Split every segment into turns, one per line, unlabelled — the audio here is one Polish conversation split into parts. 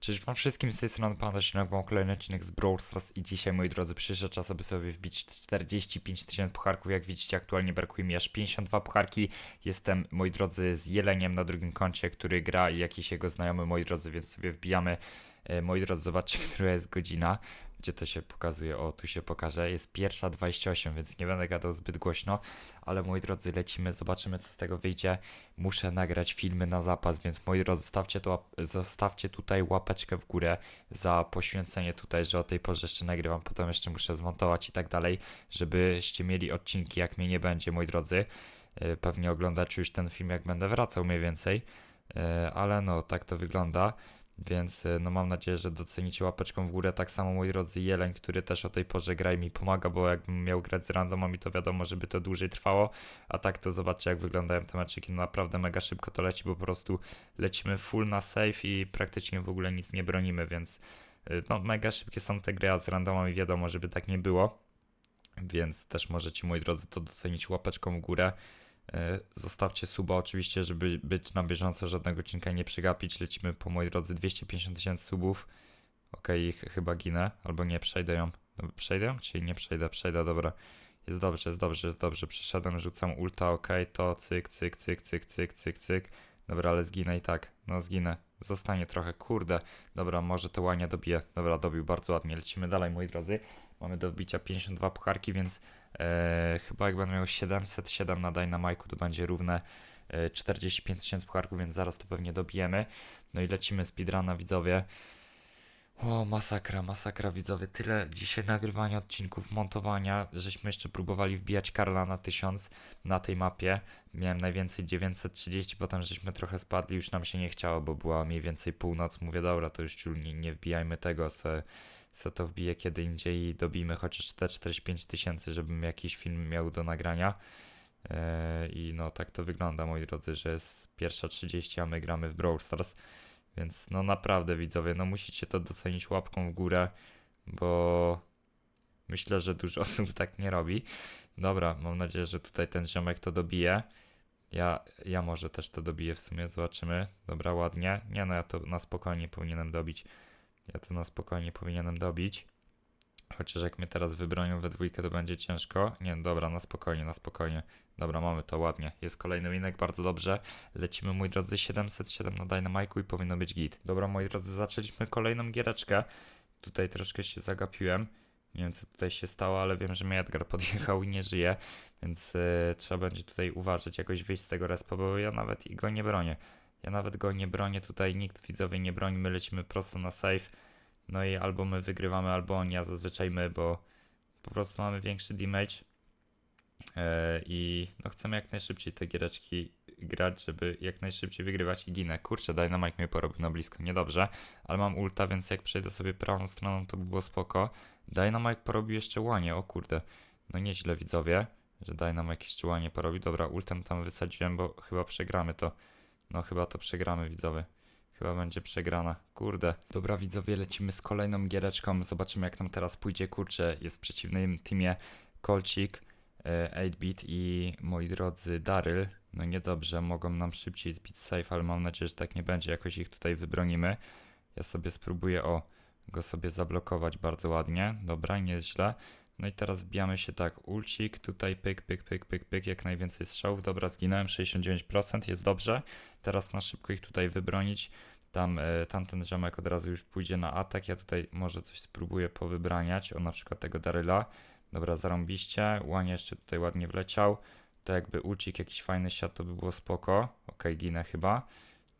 Cześć wam wszystkim, z tej strony Panda Silnik, mam kolejny odcinek z Brawl Stars i dzisiaj, moi drodzy, przyszedł czas, aby sobie wbić 45 tysięcy pucharków. Jak widzicie, aktualnie brakuje mi aż 52 pucharki. Jestem, moi drodzy, z Jeleniem na drugim koncie, który gra i jakiś jego znajomy, moi drodzy, więc sobie wbijamy. E, Moi drodzy, zobaczcie, która jest godzina, gdzie to się pokazuje. O, tu się pokaże. Jest pierwsza 28, więc nie będę gadał zbyt głośno, ale moi drodzy, lecimy, zobaczymy, co z tego wyjdzie. Muszę nagrać filmy na zapas, więc moi drodzy, zostawcie, zostawcie tutaj łapeczkę w górę za poświęcenie tutaj, że o tej porze jeszcze nagrywam, potem jeszcze muszę zmontować i tak dalej, żebyście mieli odcinki, jak mnie nie będzie, moi drodzy. E, Pewnie oglądacie już ten film, jak będę wracał mniej więcej, E, ale no, tak to wygląda. Więc e, no mam nadzieję, że docenicie łapeczką w górę. Tak samo moi drodzy Jeleń, który też o tej porze gra i mi pomaga, bo jakbym miał grać z randomami, to wiadomo, żeby to dłużej trwało. A tak to zobaczcie, jak wyglądają te meczyki. No naprawdę mega szybko to leci, bo po prostu lecimy full na save i praktycznie w ogóle nic nie bronimy, więc y, no mega szybkie są te gry, a z randomami wiadomo, żeby tak nie było. Więc też możecie, moi drodzy, to docenić łapeczką w górę. E, Zostawcie suba oczywiście, żeby być na bieżąco, żadnego odcinka nie przegapić. Lecimy po, moi drodzy, 250 tysięcy subów. Okej, ch- chyba ginę, albo nie, przejdę ją. Dobra, Przejdę ją, czy nie przejdę? Przejdę, dobra. Jest dobrze, jest dobrze, jest dobrze. Przeszedłem, rzucam ulta, okej, to cyk, cyk, cyk, cyk, cyk, cyk, cyk. Dobra, ale zginę i tak. No zginę. Zostanie trochę, kurde. Dobra, może to łania dobije. Dobra, dobił bardzo ładnie. Lecimy dalej, moi drodzy. Mamy do wbicia 52 pucharki, więc e, chyba jak będę miał 707 na Dynamite'u, to będzie równe e, 45 tysięcy pucharków, więc zaraz to pewnie dobijemy. No i lecimy speedruna, widzowie. O, masakra, masakra widzowie. Tyle dzisiaj nagrywania odcinków, montowania, żeśmy jeszcze próbowali wbijać Karla na 1000 na tej mapie. Miałem najwięcej 930, potem żeśmy trochę spadli, już nam się nie chciało, bo była mniej więcej północ. Mówię, dobra, to już nie, nie wbijajmy tego, se, se to wbiję kiedy indziej i dobijmy chociaż te 45 tysięcy, żebym jakiś film miał do nagrania. Eee, I no tak to wygląda, moi drodzy, że jest pierwsza 30, a my gramy w Brawl Stars. Więc no naprawdę widzowie, no musicie to docenić łapką w górę, bo myślę, że dużo osób tak nie robi. Dobra, mam nadzieję, że tutaj ten ziomek to dobije. Ja, ja może też to dobiję w sumie, zobaczymy. Dobra, ładnie. Nie no, ja to na spokojnie powinienem dobić. Ja to na spokojnie powinienem dobić. Chociaż jak mnie teraz wybronią we dwójkę, to będzie ciężko. Nie, dobra, na spokojnie, na spokojnie. Dobra, mamy to ładnie. Jest kolejny winek, bardzo dobrze. Lecimy, moi drodzy, 707 na Dynamite'u i powinno być git. Dobra, moi drodzy, zaczęliśmy kolejną giereczkę. Tutaj troszkę się zagapiłem. Nie wiem, co tutaj się stało, ale wiem, że mnie Edgar podjechał i nie żyje, więc e, trzeba będzie tutaj uważać, jakoś wyjść z tego respa, bo ja nawet i go nie bronię. Ja nawet go nie bronię, tutaj nikt widzowie nie broni, my lecimy prosto na save. No i albo my wygrywamy, albo oni, a zazwyczaj my, bo po prostu mamy większy damage. E, I no chcemy jak najszybciej te giereczki grać, żeby jak najszybciej wygrywać i ginę. Kurczę, Dynamite mnie porobił na blisko, niedobrze, ale mam ulta, więc jak przejdę sobie prawą stroną, to by było spoko. Dynamite porobił jeszcze łanie, o kurde. No nieźle widzowie, że Dynamite jeszcze łanie porobił. Dobra, ultem tam wysadziłem, bo chyba przegramy to. No chyba to przegramy widzowie. Chyba będzie przegrana. Kurde. Dobra widzowie, lecimy z kolejną giereczką. Zobaczymy jak nam teraz pójdzie. Kurczę, jest w przeciwnym teamie Kolcik, e, 8-bit i moi drodzy Daryl. No niedobrze, mogą nam szybciej zbić safe, ale mam nadzieję, że tak nie będzie. Jakoś ich tutaj wybronimy. Ja sobie spróbuję, o, go sobie zablokować bardzo ładnie. Dobra, nie jest źle. No i teraz bijamy się tak, ulcik, tutaj pyk, pyk, pyk, pyk, pyk, jak najwięcej strzałów. Dobra, zginąłem, 69%, jest dobrze. Teraz na szybko ich tutaj wybronić. Tam e, tamten ziomek od razu już pójdzie na atak. Ja tutaj może coś spróbuję powybraniać. O na przykład tego Daryla. Dobra, zarąbiście. Łanie jeszcze tutaj ładnie wleciał. To jakby ulcik jakiś fajny siat, to by było spoko. Okej, ginę chyba.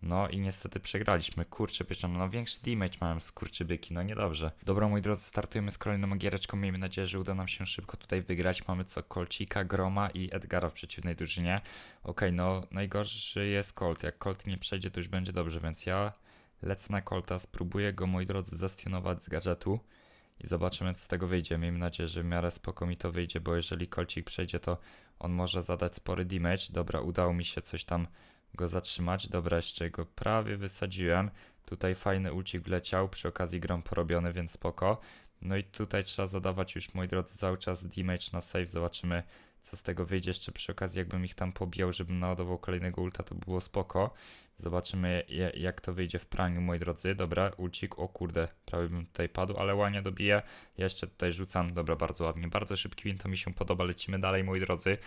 No i niestety przegraliśmy. Kurczę, pieczone. No większy damage mają skurczybyki, no niedobrze. Dobra, moi drodzy, startujemy z kolejną giereczką. Miejmy nadzieję, że uda nam się szybko tutaj wygrać. Mamy co? Kolcika, Groma i Edgara w przeciwnej drużynie. Okej, no najgorszy jest Colt. Jak Colt nie przejdzie, to już będzie dobrze, więc ja lecę na Colta, spróbuję go, moi drodzy, zastionować z gadżetu i zobaczymy, co z tego wyjdzie. Miejmy nadzieję, że w miarę spoko mi to wyjdzie, bo jeżeli Colcik przejdzie, to on może zadać spory damage. Dobra, udało mi się coś tam go zatrzymać. Dobra, jeszcze go prawie wysadziłem. Tutaj fajny ulcik wleciał, przy okazji grom porobiony, więc spoko. No i tutaj trzeba zadawać już, moi drodzy, cały czas damage na save. Zobaczymy, Co z tego wyjdzie jeszcze przy okazji, jakbym ich tam pobijał, żebym naładował kolejnego ulta, to by było spoko. Zobaczymy jak to wyjdzie w praniu, moi drodzy. Dobra, ulcik, o kurde, prawie bym tutaj padł, ale łania dobije. Ja jeszcze tutaj rzucam, dobra, bardzo ładnie, bardzo szybki win, to mi się podoba, lecimy dalej, moi drodzy.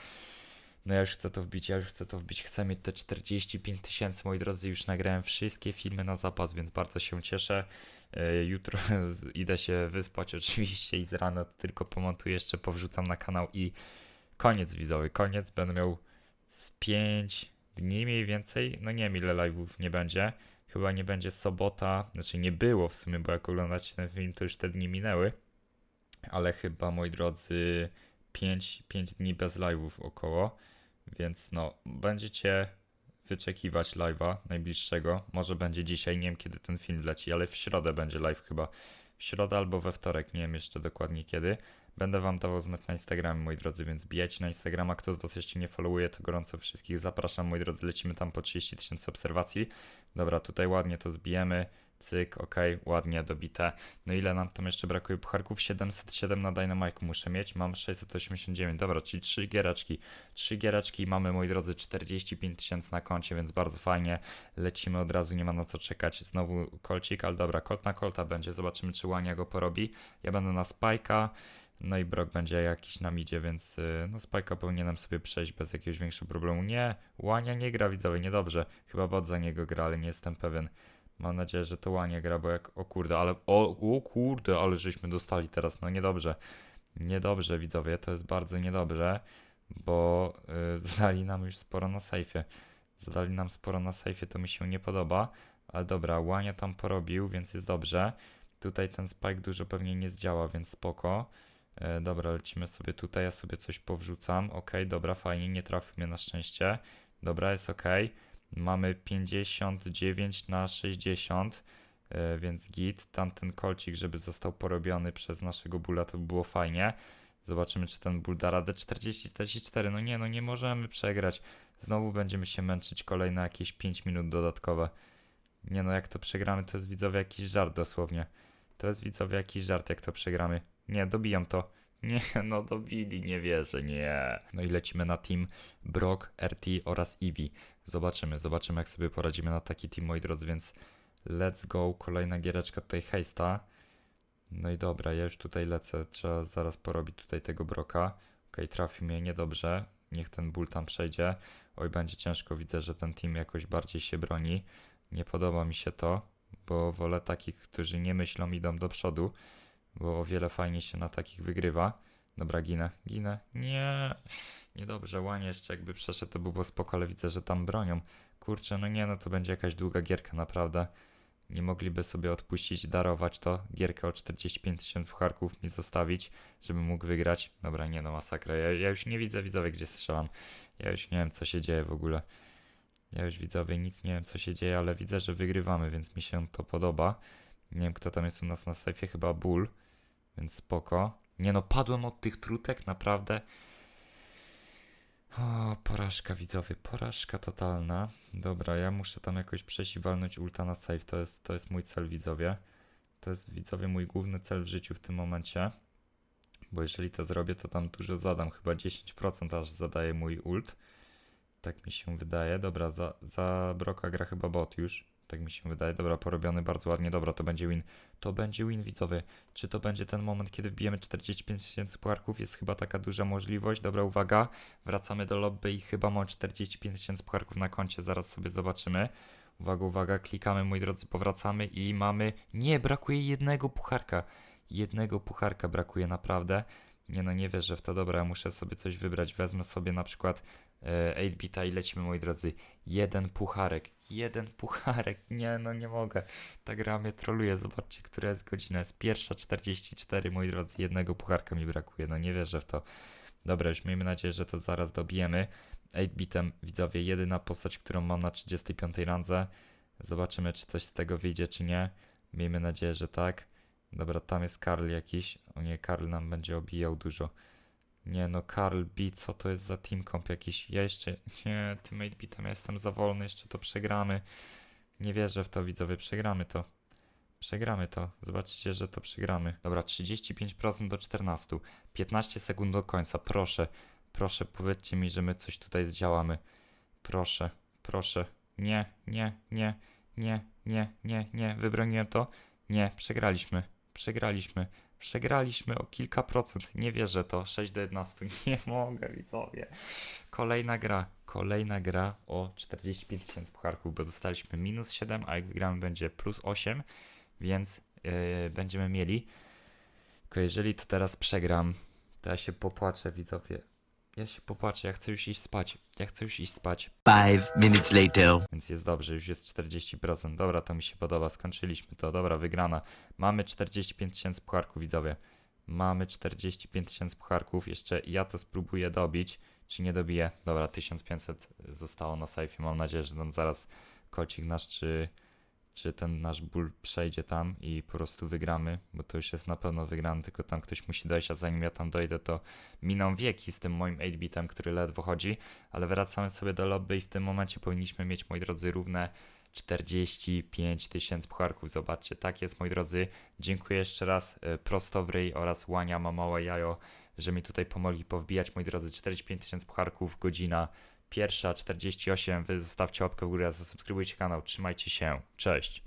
No ja już chcę to wbić, ja już chcę to wbić, chcę mieć te 45 tysięcy, moi drodzy, już nagrałem wszystkie filmy na zapas, więc bardzo się cieszę. E, Jutro idę się wyspać oczywiście i z rana tylko pomontuję, jeszcze powrzucam na kanał i koniec widzowy, koniec, będę miał z 5 dni mniej więcej, no nie wiem ile live'ów nie będzie, chyba nie będzie sobota, znaczy nie było w sumie, bo jak oglądacie ten film, to już te dni minęły, ale chyba, moi drodzy, 5, 5 dni bez live'ów około, więc no, będziecie wyczekiwać live'a najbliższego. Może będzie dzisiaj, nie wiem kiedy ten film leci, ale w środę będzie live chyba. W środę albo we wtorek, nie wiem jeszcze dokładnie kiedy. Będę wam dawał znać na Instagramie, moi drodzy, więc bijajcie na Instagrama. Kto z was jeszcze nie followuje, to gorąco wszystkich zapraszam, moi drodzy. Lecimy tam po 30 tysięcy obserwacji. Dobra, tutaj ładnie to zbijemy. Cyk, ok, ładnie dobite. No ile nam tam jeszcze brakuje pucharków? 707 na Dynamite muszę mieć, mam 689. Dobra, czyli 3 giereczki. 3 giereczki i mamy, moi drodzy, 45 tysięcy na koncie, więc bardzo fajnie. Lecimy od razu, nie ma na co czekać. Znowu kolcik, ale dobra, kolt na kolta będzie. Zobaczymy, czy Łania go porobi. Ja będę na Spajka. No i Brock będzie jakiś nam idzie, więc y, no Spajka powinienem sobie przejść bez jakiegoś większego problemu. Nie, Łania nie gra widzowie, niedobrze. Chyba bot za niego gra, ale nie jestem pewien. Mam nadzieję, że to Łania gra, bo jak... O kurde, ale... O, o kurde, ale żeśmy dostali teraz, no niedobrze. Niedobrze widzowie, to jest bardzo niedobrze, bo y, zadali nam już sporo na sejfie. Zadali nam sporo na sejfie, to mi się nie podoba. Ale dobra, Łania tam porobił, więc jest dobrze. Tutaj ten spike dużo pewnie nie zdziała, więc spoko. E, dobra, lecimy sobie tutaj, ja sobie coś powrzucam. Ok, dobra, fajnie, nie trafił mnie na szczęście. Dobra, jest ok. Mamy 59 na 60, e, więc git. Tamten kolcik, żeby został porobiony przez naszego bula, to by było fajnie. Zobaczymy, czy ten ból da radę. 40-44, no nie, no nie możemy przegrać. Znowu będziemy się męczyć kolejne jakieś 5 minut dodatkowe. Nie no, jak to przegramy, to jest widzowie jakiś żart dosłownie. To jest widzowie jakiś żart, jak to przegramy. Nie, dobijam to. Nie, no dobili, nie wierzę, nie. No i lecimy na team Brock, RT oraz Eevee. Zobaczymy, zobaczymy jak sobie poradzimy na taki team, moi drodzy, więc let's go. Kolejna giereczka tutaj hejsta. No i dobra, ja już tutaj lecę, trzeba zaraz porobić tutaj tego Broka. Okej, trafił mnie niedobrze, niech ten ból tam przejdzie. Oj, będzie ciężko, widzę, że ten team jakoś bardziej się broni. Nie podoba mi się to, bo wolę takich, którzy nie myślą, idą do przodu, bo o wiele fajniej się na takich wygrywa. Dobra, ginę, ginę. Nie, niedobrze, łanie jeszcze jakby przeszedł, to by było spoko, ale widzę, że tam bronią. Kurczę, no nie, no to będzie jakaś długa gierka, naprawdę. Nie mogliby sobie odpuścić, darować to, gierkę o 45 tysięcy pucharków mi zostawić, żebym mógł wygrać. Dobra, nie no, masakra. Ja, ja już nie widzę widzowie, gdzie strzelam. Ja już nie wiem, co się dzieje w ogóle. Ja już widzowie nic nie wiem, co się dzieje, ale widzę, że wygrywamy, więc mi się to podoba. Nie wiem, kto tam jest u nas na sejfie, chyba Bull, więc spoko. Nie no, padłem od tych trutek, naprawdę. O, porażka widzowie, porażka totalna. Dobra, ja muszę tam jakoś przejść i walnąć ulta na save. To jest, to jest mój cel widzowie. To jest widzowie mój główny cel w życiu w tym momencie. Bo jeżeli to zrobię, to tam dużo zadam. Chyba 10% aż zadaje mój ult. Tak mi się wydaje. Dobra, za, za Broka gra chyba bot już. Tak mi się wydaje. Dobra, porobiony bardzo ładnie. Dobra, to będzie win. To będzie win, widzowie. Czy to będzie ten moment, kiedy wbijemy 45 tysięcy pucharków? Jest chyba taka duża możliwość. Dobra, uwaga. Wracamy do lobby i chyba mam 45 tysięcy pucharków na koncie. Zaraz sobie zobaczymy. Uwaga, uwaga, klikamy, moi drodzy, powracamy i mamy... Nie, brakuje jednego pucharka. Jednego pucharka brakuje, naprawdę. Nie no, nie wierzę w to. Dobra, ja muszę sobie coś wybrać. Wezmę sobie na przykład 8-bita i lecimy, moi drodzy. Jeden pucharek. Jeden pucharek. Nie, no nie mogę. Ta gra mnie troluje. Zobaczcie, która jest godzina. Jest pierwsza 44, moi drodzy. Jednego pucharka mi brakuje. No nie wierzę w to. Dobra, już miejmy nadzieję, że to zaraz dobijemy. 8-bitem, widzowie, jedyna postać, którą mam na 35 randze. Zobaczymy, czy coś z tego wyjdzie, czy nie. Miejmy nadzieję, że tak. Dobra, tam jest Karl jakiś. O nie, Karl nam będzie obijał dużo. Nie no, Karl B, co to jest za team comp jakiś? Ja jeszcze, nie, teammate bitem, ja jestem za wolny, jeszcze to przegramy. Nie wierzę w to, widzowie, przegramy to. Przegramy to, zobaczycie, że to przegramy. Dobra, 35% do 14. 15 sekund do końca, proszę. Proszę, powiedzcie mi, że my coś tutaj zdziałamy. Proszę, proszę. Nie, nie, nie, nie, nie, nie, nie. Wybroniłem to? Nie, przegraliśmy. Przegraliśmy. Przegraliśmy o kilka procent. Nie wierzę to. 6 do 11. Nie mogę, widzowie. Kolejna gra. Kolejna gra o 45 tysięcy pucharków, bo dostaliśmy minus 7, a jak wygramy będzie plus 8, więc yy, będziemy mieli. Tylko jeżeli to teraz przegram, to ja się popłaczę, widzowie. Ja się popłaczę, ja chcę już iść spać. Ja chcę już iść spać.
Five minutes later.
Więc jest dobrze, już jest 40%. Dobra, to mi się podoba, skończyliśmy to. Dobra, wygrana. Mamy 45 tysięcy pucharków, widzowie. Mamy 45 tysięcy pucharków. Jeszcze ja to spróbuję dobić. Czy nie dobiję? Dobra, 1500 zostało na sejfie. Mam nadzieję, że tam zaraz kocik nasz, czy, czy ten nasz ból przejdzie tam i po prostu wygramy, bo to już jest na pewno wygrany, tylko tam ktoś musi dojść, a zanim ja tam dojdę, to miną wieki z tym moim 8-bitem, który ledwo chodzi, ale wracamy sobie do lobby i w tym momencie powinniśmy mieć, moi drodzy, równe 45 tysięcy pucharków. Zobaczcie, tak jest, moi drodzy. Dziękuję jeszcze raz e, Prosto w ryj oraz Łania ma małe jajo, że mi tutaj pomogli powbijać, moi drodzy, 45 tysięcy pucharków, godzina pierwsza, 48. Wy zostawcie łapkę w górę, zasubskrybujcie kanał, trzymajcie się, cześć.